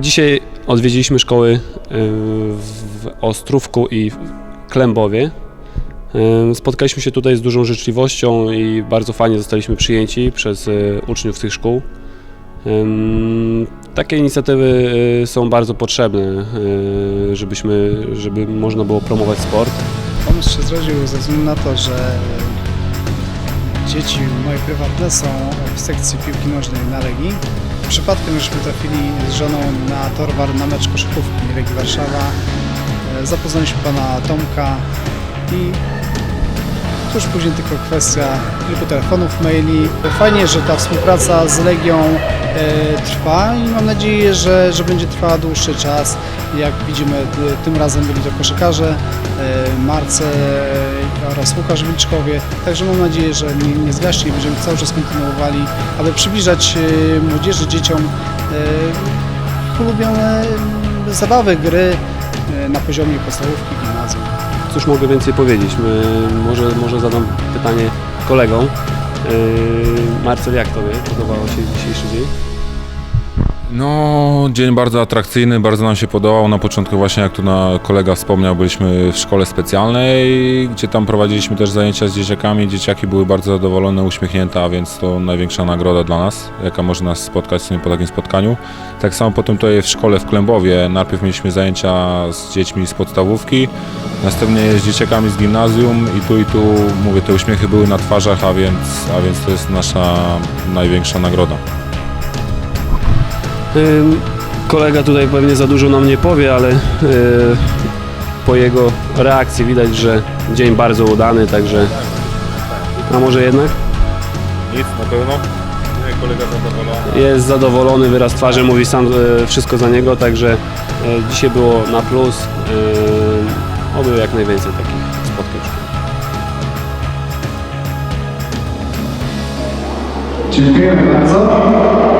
Dzisiaj odwiedziliśmy szkoły y, w Ostrówku i w Klębowie. Y, Spotkaliśmy się tutaj z dużą życzliwością i bardzo fajnie zostaliśmy przyjęci przez y, uczniów tych szkół. Takie inicjatywy są bardzo potrzebne, żebyśmy, żeby można było promować sport. Pomysł się zrodził ze względu na to, że dzieci moje prywatne są w sekcji piłki nożnej na Legii. Przypadkiem żeśmy trafili z żoną na Torwar na mecz koszykówki Legii Warszawa. E, Zapoznaliśmy pana Tomka i tuż później tylko kwestia kilku telefonów, maili. Fajnie, że ta współpraca z Legią e, trwa i mam nadzieję, że, że będzie trwała dłuższy czas. Jak widzimy, e, tym razem byli to koszykarze, Marce oraz Łukasz Wilczkowie. Także mam nadzieję, że nie, nie zgaśnie i będziemy cały czas kontynuowali, aby przybliżać e, młodzieży, dzieciom ulubione e, zabawy, gry e, na poziomie podstawówki, gimnazjum. Cóż mogę więcej powiedzieć? Może, może zadam pytanie kolegom. Marcel, jak Tobie podobało się dzisiejszy dzień? No, dzień bardzo atrakcyjny, bardzo nam się podobał. Na początku właśnie, jak tu na kolega wspomniał, byliśmy w szkole specjalnej, gdzie tam prowadziliśmy też zajęcia z dzieciakami. Dzieciaki były bardzo zadowolone, uśmiechnięte, a więc to największa nagroda dla nas, jaka może nas spotkać po takim spotkaniu. Tak samo potem tutaj w szkole w Klębowie. Najpierw mieliśmy zajęcia z dziećmi z podstawówki, następnie z dzieciakami z gimnazjum i tu i tu, mówię, te uśmiechy były na twarzach, a więc, a więc to jest nasza największa nagroda. Kolega tutaj pewnie za dużo nam nie powie, ale yy, po jego reakcji widać, że dzień bardzo udany, także... A może jednak? Nic, na pewno. Nie, kolega zadowolony. Jest zadowolony, wyraz twarzy mówi sam e, wszystko za niego, także e, dzisiaj było na plus. Oby jak najwięcej takich spotkań. Dziękujemy bardzo.